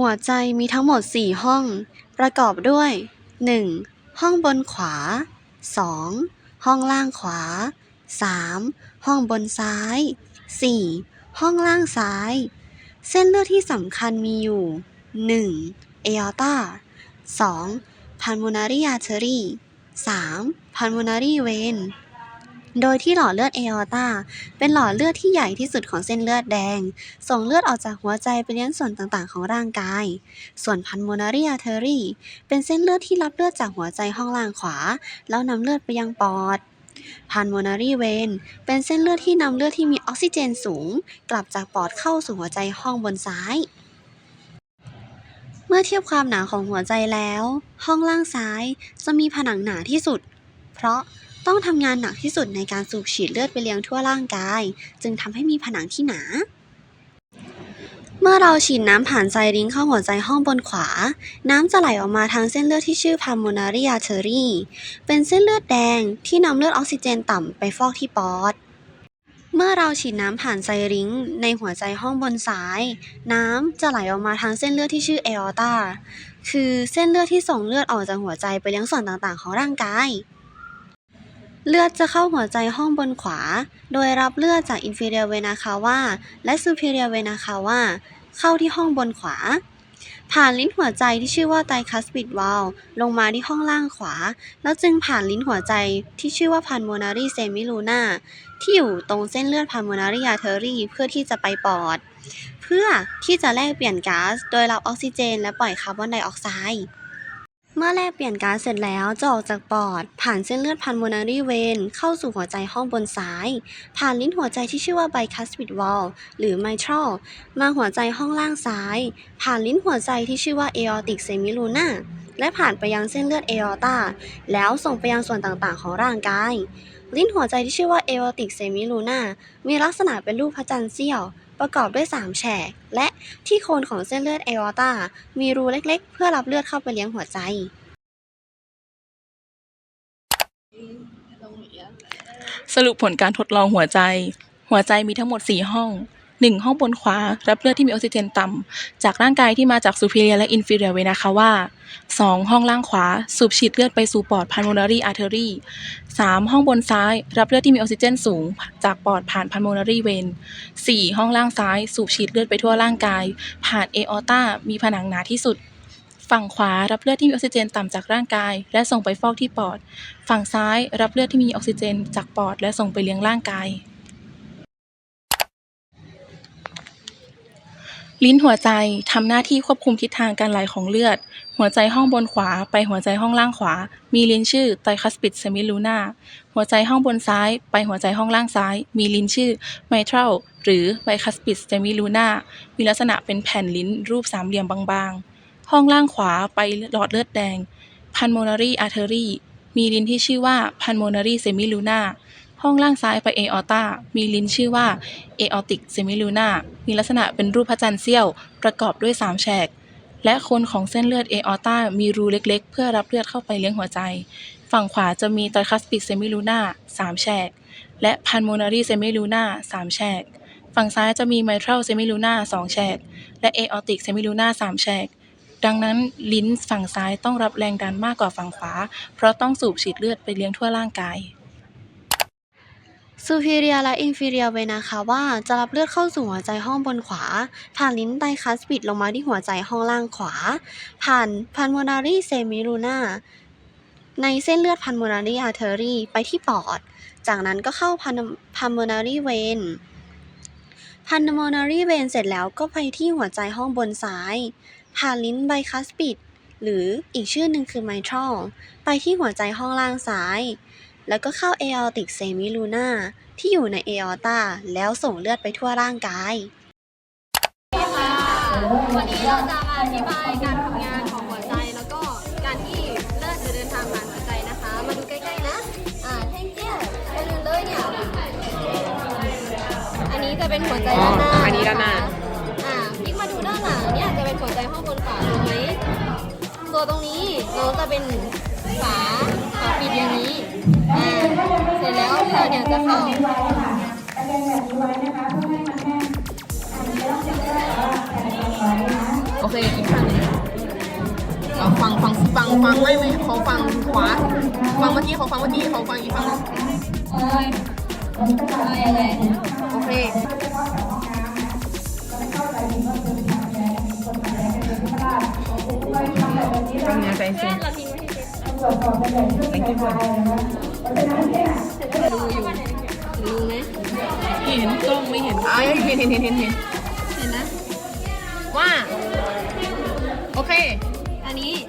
หัวใจมีทั้งหมด 4 ห้อง ประกอบด้วย 1. ห้องบนขวา 2. ห้องล่างขวา 3. ห้องบนซ้าย 4. ห้องล่างซ้าย เส้นเลือดที่สำคัญมีอยู่ 1. เอ o อ t a 2. pulmonary artery 3. pulmonary vein โดยที่หลอดเลือดเอ o อ t a เป็นหลอดเลือดที่ใหญ่ที่สุดของเส้นเลือดแดง ส่งเลือดออกจากหัวใจไปเลี้ยงส่วนต่างๆ ของร่างกาย ส่วน pulmonary artery เป็นเส้นเลือดที่รับเลือดจากหัวใจห้องล่างขวา แล้วนำเลือดไปยังปอด pulmonary vein เป็นเส้นเลือดที่นำเลือดที่มีออกซิเจนสูง กลับจากปอดเข้าสู่หัวใจห้องบนซ้าย เมื่อเทียบความหนาของหัวใจแล้ว ห้องล่างซ้ายจะมีผนังหนาที่สุด เพราะ ต้องทำงานหนักที่สุดในการสูบฉีดเลือดไปเลี้ยงทั่วร่างกาย จึงทำให้มีผนังที่หนา เมื่อเราฉีดน้ำผ่านไซริงเข้าหัวใจห้องบนขวา น้ำจะไหลออกมาทางเส้นเลือดที่ชื่อ pulmonary artery เป็นเส้นเลือดแดงที่นำเลือดออกซิเจนต่ำไปฟอกที่ปอดเมื่อเราฉีดน้ำผ่านไซริงในหัวใจห้องบนซ้าย น้ำจะไหลออกมาทางเส้นเลือดที่ชื่อ aorta คือเส้นเลือดที่ส่งเลือดออกจากหัวใจไปเลี้ยงส่วนต่างๆ ของร่างกาย เลือดจะเข้าหัวใจห้องบนขวา โดยรับเลือดจาก inferior vena cava และ superior vena cava เข้าที่ห้องบนขวา ผ่านลิ้นหัวใจที่ชื่อว่า tricuspid valve ลงมาที่ห้องล่างขวา แล้วจึงผ่านลิ้นหัวใจที่ชื่อว่า pulmonary semilunar ที่อยู่ตรงเส้นเลือด pulmonary artery เพื่อที่จะไปปอด เพื่อที่จะแลกเปลี่ยนก๊าซโดยรับออกซิเจน และปล่อยคาร์บอนไดออกไซด์ เมื่อแลกเปลี่ยนก๊าซเสร็จแล้วจะออกจากปอด ผ่านเส้นเลือด pulmonary vein เข้าสู่หัวใจห้องบนซ้าย ผ่านลิ้นหัวใจที่ชื่อว่า bicuspid valve หรือ mitral มาหัวใจห้องล่างซ้าย ผ่านลิ้นหัวใจที่ชื่อว่า aortic semilunar และผ่านไปยังเส้นเลือด aorta แล้วส่งไปยังส่วนต่างๆ ของร่างกาย ลิ้นหัวใจที่ชื่อว่า aortic semilunar มีลักษณะเป็นรูปพระจันทร์เสี้ยว ประกอบด้วย 3 แฉก และที่โคนของเส้นเลือดไอออตามีรูเล็กๆ เพื่อรับเลือดเข้าไปเลี้ยงหัวใจ สรุปผลการทดลองหัวใจ หัวใจมีทั้งหมด 4 ห้อง 1. ห้องบนขวา รับเลือดที่มีออกซิเจนต่ำจากร่างกายที่มาจาก superior และ inferior vena cava 2. ห้องล่างขวา สูบฉีดเลือดไปสู่ปอด pulmonary artery 3. ห้องบนซ้าย รับเลือดที่มีออกซิเจนสูง จากปอดผ่าน pulmonary vein 4. ห้องล่างซ้าย สูบฉีดเลือดไปทั่วร่างกาย ผ่าน aorta มีผนังหนาที่สุดฝั่งขวารับเลือดที่มีออกซิเจนต่ำจากร่างกาย และส่งไปฟอกที่ปอด ฝั่งซ้ายรับเลือดที่มีออกซิเจนจากปอด และส่งไปเลี้ยงร่างกาย ลิ้นหัวใจทำหน้าที่ควบคุมทิศทางการไหลของเลือด หัวใจห้องบนขวาไปหัวใจห้องล่างขวา มีลิ้นชื่อ tricuspid semilunar หัวใจห้องบนซ้ายไปหัวใจห้องล่างซ้าย มีลิ้นชื่อ mitral หรือ bicuspid semilunar มีลักษณะเป็นแผ่นลิ้นรูปสามเหลี่ยมบางๆ ห้องล่างขวาไปหลอดเลือดแดง pulmonary artery มีลิ้นที่ชื่อว่า pulmonary semilunar ห้องล่างซ้ายไป aorta มีลิ้นชื่อว่า aortic semilunar มีลักษณะเป็นรูปพระจันทร์เสี้ยว ประกอบด้วย3แฉก และโคนของเส้นเลือด aorta มีรูเล็กๆ เพื่อรับเลือดเข้าไปเลี้ยงหัวใจ ฝั่งขวาจะมี tricuspid semilunar 3แฉก และ pulmonary semilunar 3แฉก ฝั่งซ้ายจะมี mitral semilunar 2แฉก และ aortic semilunar 3แฉกดังนั้นลิ้นฝั่งซ้ายต้องรับแรงดันมากกว่าฝั่งขวา เพราะต้องสูบฉีดเลือดไปเลี้ยงทั่วร่างกาย superior และ inferior vena cava จะรับเลือดเข้าสู่หัวใจห้องบนขวา ผ่านลิ้นไตคัสปิดลงมาที่หัวใจห้องล่างขวา ผ่าน pulmonary semiluna ในเส้นเลือด pulmonary artery ไปที่ปอด จากนั้นก็เข้า pul- pulmonary vein pulmonary vein เสร็จแล้วก็ไปที่หัวใจห้องบนซ้าย ผ่านลิ้นไบคัสปิดหรืออีกชื่อหนึ่งคือ mitral ไปที่หัวใจห้องล่างซ้าย แล้วก็เข้า aortic semilunar ที่อยู่ใน aorta แล้วส่งเลือดไปทั่วร่างกาย วันนี้เราจะมาอธิบายการทำงานของหัวใจ แล้วก็การที่เลือดจะเดินทางผ่านหัวใจนะคะ มาดูใกล้ๆนะ อ่าแท่งเตี้ยไปดูเลยเนี่ย อันนี้จะเป็นหัวใจด้านหน้าอันนี้ด้านหน้า อ่าพลิกมาดูด้านหลังเนี่ยจะเป็นหัวใจห้องบนขวาถูกไหม ตัวตรงนี้น้องจะเป็นฝาฝาปิดอย่างนี้ อ่าเสร็จแล้วเธอเนี่ยจะเข้าโออเคอีกข้างหนึงเอาฟังฟังฟังฟังไม่ไม่ขอฟังขวา ฟังเมื่อกี้ขอฟังเมื่อกี้ขอฟังอีกฟังหนึ่งโอเคฟังเนี่ยใจเสียงรู้ เห็นกล้องไม่เห็นอ่าเห็นเห็นเห็นเห็นเห็นเห็นนะ ว่า โอเค อันนี้อะน้